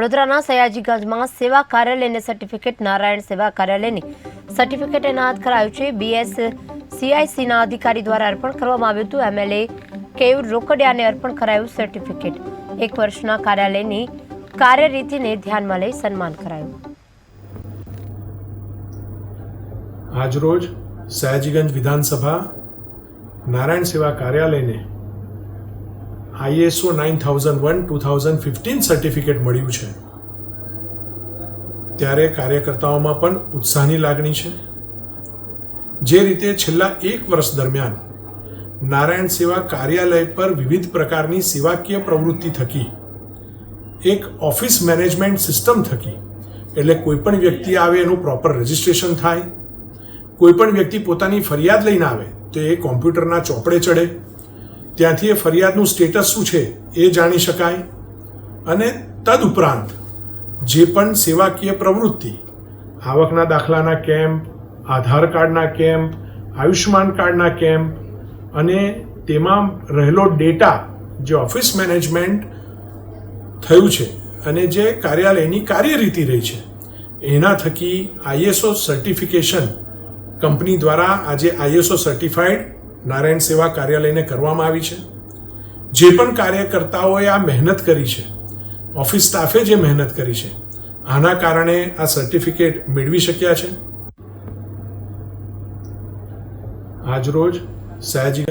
વડોદરાના સયાજીગંજમાં સેવા કાર્યાલયને સર્ટિફિકેટ નારાયણ સેવા કાર્યાલયની સર્ટિફિકેટ એનાયત કરાયું છે. બીએસ સીઆઈસીના અધિકારી દ્વારા અર્પણ કરવામાં આવ્યું હતું. એમએલએ કેયુર રોકડિયાને અર્પણ કરાયું સર્ટિફિકેટ એક વર્ષના કાર્યાલયની કાર્યરીતિને ધ્યાનમાં લઈ સન્માન કરાયું. આજરોજ સયાજીગંજ વિધાનસભા નારાયણ સેવા કાર્યાલયને ISO nine thousand one, two thousand fifteen certificate મળ્યું છે. ત્યારે કાર્યકર્તાઓમાં પણ ઉત્સાહની લાગણી છે. જે રીતે છેલ્લા એક વર્ષ દરમિયાન નારાયણ સેવા કાર્યાલય પર વિવિધ પ્રકારની સેવાકીય પ્રવૃત્તિ થકી, એક ઓફિસ મેનેજમેન્ટ સિસ્ટમ થકી, એટલે કોઈ પણ વ્યક્તિ આવે એનું પ્રોપર રજિસ્ટ્રેશન થાય, કોઈ પણ વ્યક્તિ પોતાની ફરિયાદ લઈને આવે, તો એ કોમ્પ્યુટરના ચોપડે ચડે ત્યાંથી એ ફરિયાદનું સ્ટેટસ શું છે એ જાણી શકાય. અને તદુપરાંત, જે પણ સેવાકીય પ્રવૃત્તિ, આવકના દાખલાના કેમ્પ, આધાર કાર્ડના કેમ્પ, આયુષ્યમાન કાર્ડના કેમ્પ, અને તેમાં રહેલો ડેટા, જે ઓફિસ મેનેજમેન્ટ થયું છે અને જે કાર્યાલયની કાર્યરીતિ રહી છે, એના થકી આઈએસઓ સર્ટિફિકેશન કંપની દ્વારા આજે આઈએસઓ સર્ટિફાઈડ નારાયણ સેવા કાર્યાલયને કરવામાં આવી છે. જે પણ કાર્યકર્તાઓએ આ મહેનત કરી છે, ઓફિસ સ્ટાફે જે મહેનત કરી છે, આના કારણે આ સર્ટિફિકેટ મેળવી શક્યા છે. આજરોજ સયાજી